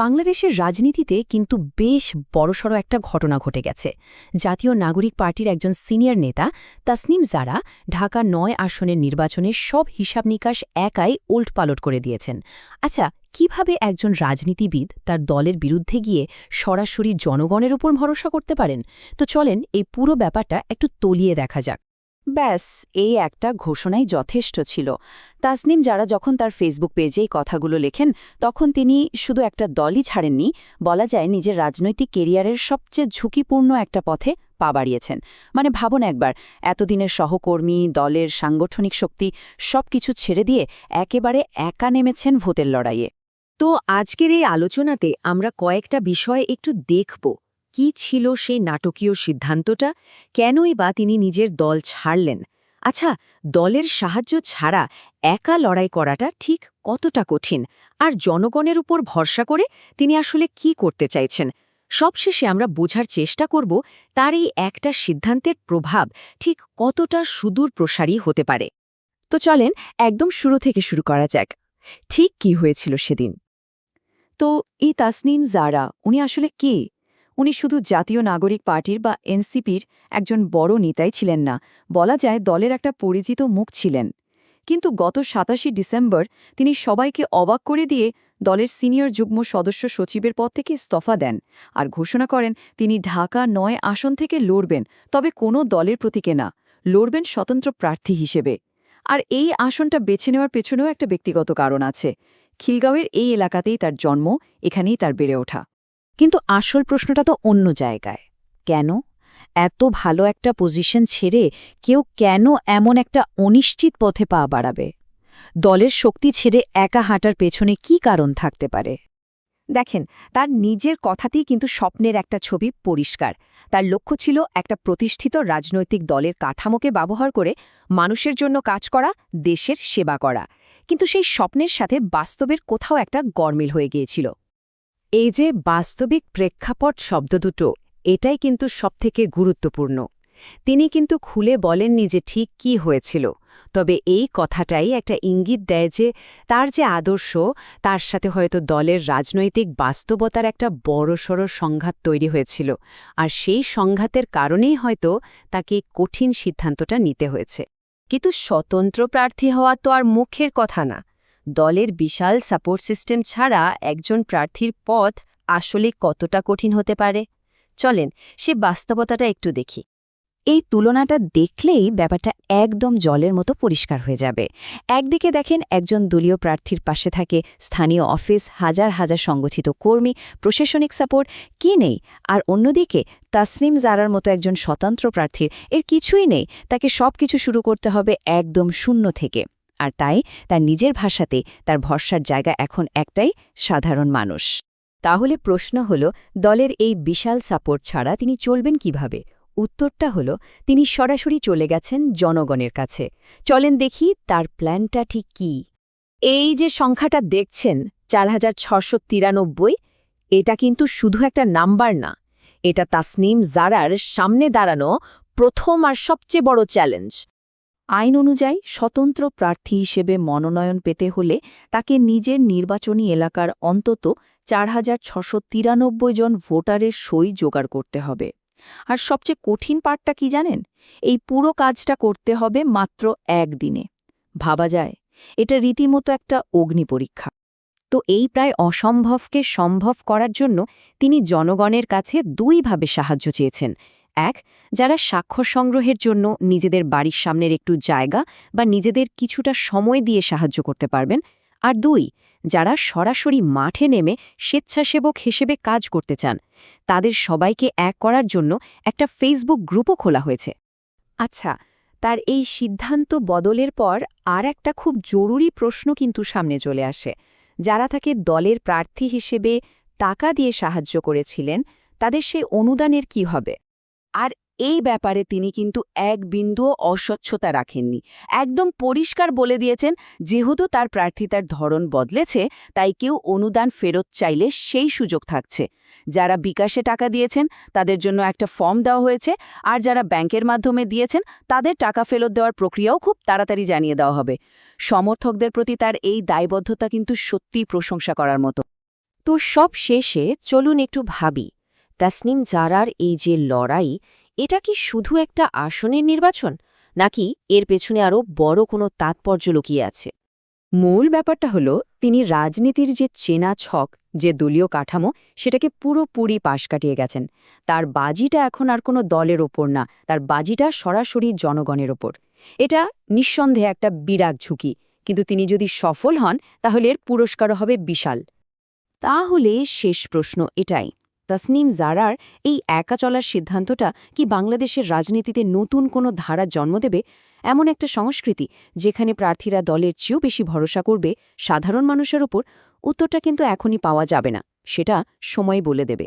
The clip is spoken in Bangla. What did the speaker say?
বাংলাদেশের রাজনীতিতে কিন্তু বেশ বড়সড় একটা ঘটনা ঘটে গেছে। জাতীয় নাগরিক পার্টির একজন সিনিয়র নেতা তাসনিম জারা ঢাকা নয় আসনের নির্বাচনে সব হিসাব নিকাশ একাই উল্টপালট করে দিয়েছেন। আচ্ছা কীভাবে একজন রাজনীতিবিদ তার দলের বিরুদ্ধে গিয়ে সরাসরি জনগণের উপর ভরসা করতে পারেন? তো চলেন এই পুরো ব্যাপারটা একটু তলিয়ে দেখা যাক। ব্যাস এই একটা ঘোষণাই যথেষ্ট ছিল। তাসনিম যারা যখন তার ফেসবুক পেজে এই কথাগুলো লেখেন, তখন তিনি শুধু একটা দলই ছাড়েননি, বলা যায় নিজের রাজনৈতিক কেরিয়ারের সবচেয়ে ঝুঁকিপূর্ণ একটা পথে পা বাড়িয়েছেন। মানে ভাবুন একবার, এতদিনের সহকর্মী, দলের সাংগঠনিক শক্তি সব কিছু ছেড়ে দিয়ে একেবারে একা নেমেছেন ভোটের লড়াইয়ে। তো আজকের এই আলোচনাতে আমরা কয়েকটা বিষয় একটু দেখব। কি ছিল সেই নাটকীয় সিদ্ধান্তটা? কেনই বা তিনি নিজের দল ছাড়লেন? আচ্ছা দলের সাহায্য ছাড়া একা লড়াই করাটা ঠিক কতটা কঠিন? আর জনগণের উপর ভরসা করে তিনি আসলে কি করতে চাইছেন? সবশেষে আমরা বোঝার চেষ্টা করব তার এই একটা সিদ্ধান্তের প্রভাব ঠিক কতটা সুদূর প্রসারী হতে পারে। তো চলেন একদম শুরু থেকে শুরু করা যাক। ঠিক কি হয়েছিল সেদিন? তো এই তাসনিম জারা, উনি আসলে কে? উনি শুধু জাতীয় নাগরিক পার্টির বা এনসিপির একজন বড় নেতাই ছিলেন না, বলা যায় দলের একটা পরিচিত মুখ ছিলেন। কিন্তু গত সাতাশি ডিসেম্বর তিনি সবাইকে অবাক করে দিয়ে দলের সিনিয়র যুগ্ম সদস্য সচিবের পদ থেকে ইস্তফা দেন আর ঘোষণা করেন তিনি ঢাকা নয় আসন থেকে লড়বেন, তবে কোনো দলের প্রতীকে না, লড়বেন স্বতন্ত্র প্রার্থী হিসেবে। আর এই আসনটা বেছে নেওয়ার পেছনেও একটা ব্যক্তিগত কারণ আছে, খিলগাঁওয়ের এই এলাকাতেই তার জন্ম, এখানেই তার বেড়ে ওঠা। কিন্তু আসল প্রশ্নটা তো অন্য জায়গায়। কেন? এত ভালো একটা পজিশন ছেড়ে কেউ কেন এমন একটা অনিশ্চিত পথে পা বাড়াবে? দলের শক্তি ছেড়ে একা হাঁটার পেছনে কি কারণ থাকতে পারে? দেখেন, তার নিজের কথাতেই কিন্তু স্বপ্নের একটা ছবি পরিষ্কার। তার লক্ষ্য ছিল একটা প্রতিষ্ঠিত রাজনৈতিক দলের কাঠামোকে ব্যবহার করে মানুষের জন্য কাজ করা, দেশের সেবা করা। কিন্তু সেই স্বপ্নের সাথে বাস্তবের কোথাও একটা গরমিল হয়ে গিয়েছিল। এই যে বাস্তবিক প্রেক্ষাপট শব্দ দুটো, এটাই কিন্তু সবথেকে গুরুত্বপূর্ণ। তিনি কিন্তু খুলে বলেননি যে ঠিক কি হয়েছিল, তবে এই কথাটাই একটা ইঙ্গিত দেয় যে তার যে আদর্শ, তার সাথে হয়তো দলের রাজনৈতিক বাস্তবতার একটা বড়সড় সংঘাত তৈরি হয়েছিল, আর সেই সংঘাতের কারণেই হয়তো তাকে কঠিন সিদ্ধান্তটা নিতে হয়েছে। কিন্তু স্বতন্ত্র প্রার্থী হওয়া তো আর মুখের কথা না। দলের বিশাল সাপোর্ট সিস্টেম ছাড়া একজন প্রার্থীর পথ আসলে কতটা কঠিন হতে পারে? চলেন, সে বাস্তবতাটা একটু দেখি। এই তুলনাটা দেখলেই ব্যাপারটা একদম জলের মতো পরিষ্কার হয়ে যাবে। একদিকে দেখেন একজন দলীয় প্রার্থীর পাশে থাকে স্থানীয় অফিস, হাজার হাজার সংগঠিত কর্মী, প্রশাসনিক সাপোর্ট, কি নেই? আর অন্যদিকে তাসনিম জারার মতো একজন স্বতন্ত্র প্রার্থীর, এর কিছুই নেই। তাকে সব কিছু শুরু করতে হবে একদম শূন্য থেকে। আর তাই তার নিজের ভাষাতে তার ভরসার জায়গা এখন একটাই সাধারণ মানুষ। তাহলে প্রশ্ন হল, দলের এই বিশাল সাপোর্ট ছাড়া তিনি চলবেন কীভাবে? উত্তরটা হল, তিনি সরাসরি চলে গেছেন জনগণের কাছে। চলেন দেখি তার প্ল্যানটা ঠিক কি। এই যে সংখ্যাটা দেখছেন, চার এটা কিন্তু শুধু একটা নাম্বার না। এটা তাসনিম জারার সামনে দাঁড়ানো প্রথম আর সবচেয়ে বড় চ্যালেঞ্জ। আইন অনুযায়ী স্বতন্ত্র প্রার্থী হিসেবে মনোনয়ন পেতে হলে তাকে নিজের নির্বাচনী এলাকার অন্তত চার জন ভোটারের সই জোগাড় করতে হবে। আর সবচেয়ে কঠিন পার্টটা কি জানেন? এই পুরো কাজটা করতে হবে মাত্র একদিনে ভাবা যায়, এটা রীতিমতো একটা অগ্নি পরীক্ষা। তো এই প্রায় অসম্ভবকে সম্ভব করার জন্য তিনি জনগণের কাছে দুইভাবে সাহায্য চেয়েছেন। এক, যারা স্বাক্ষর সংগ্রহের জন্য নিজেদের বাড়ির সামনের একটু জায়গা বা নিজেদের কিছুটা সময় দিয়ে সাহায্য করতে পারবেন। আর দুই, যারা সরাসরি মাঠে নেমে স্বেচ্ছাসেবক হিসেবে কাজ করতে চান, তাদের সবাইকে এক করার জন্য একটা ফেসবুক গ্রুপও খোলা হয়েছে। আচ্ছা তার এই সিদ্ধান্ত বদলের পর আর একটা খুব জরুরি প্রশ্ন কিন্তু সামনে চলে আসে। যারা তাকে দলের প্রার্থী হিসেবে টাকা দিয়ে সাহায্য করেছিলেন, তাদের সেই অনুদানের কি হবে? আর এই ব্যাপারে তিনি কিন্তু এক বিন্দুও অস্বচ্ছতা রাখেননি। একদম পরিষ্কার বলে দিয়েছেন, যেহেতু তার প্রার্থিতার ধরন বদলেছে, তাই কেউ অনুদান ফেরত চাইলে সেই সুযোগ থাকছে। যারা বিকাশে টাকা দিয়েছেন, তাদের জন্য একটা ফর্ম দেওয়া হয়েছে, আর যারা ব্যাংকের মাধ্যমে দিয়েছেন, তাদের টাকা ফেরত দেওয়ার প্রক্রিয়াও খুব তাড়াতাড়ি জানিয়ে দেওয়া হবে। সমর্থকদের প্রতি তার এই দায়বদ্ধতা কিন্তু সত্যিই প্রশংসা করার মতো। তো সব শেষে চলুন একটু ভাবি তাসনিম জারার এই যে লড়াই, এটা কি শুধু একটা আসনের নির্বাচন? নাকি এর পেছনে আরও বড় কোনো তাৎপর্য লুকিয়ে আছে? মূল ব্যাপারটা হলো, তিনি রাজনীতির যে চেনা ছক, যে দলীয় কাঠামো, সেটাকে পুরোপুরি পাশ কাটিয়ে গেছেন। তার বাজিটা এখন আর কোনো দলের ওপর না, তার বাজিটা সরাসরি জনগণের ওপর। এটা নিঃসন্দেহে একটা বিরাট ঝুঁকি, কিন্তু তিনি যদি সফল হন, তাহলে এর পুরস্কারও হবে বিশাল। তাহলে শেষ প্রশ্ন এটাই। তসনিম জারার এই একা চলার সিদ্ধান্তটা কি বাংলাদেশের রাজনীতিতে নতুন কোনো ধারা জন্ম দেবে? এমন একটা সংস্কৃতি যেখানে প্রার্থীরা দলের চেয়েও বেশি ভরসা করবে সাধারণ মানুষের ওপর, উত্তরটা কিন্তু এখনই পাওয়া যাবে না, সেটা সময় বলে দেবে।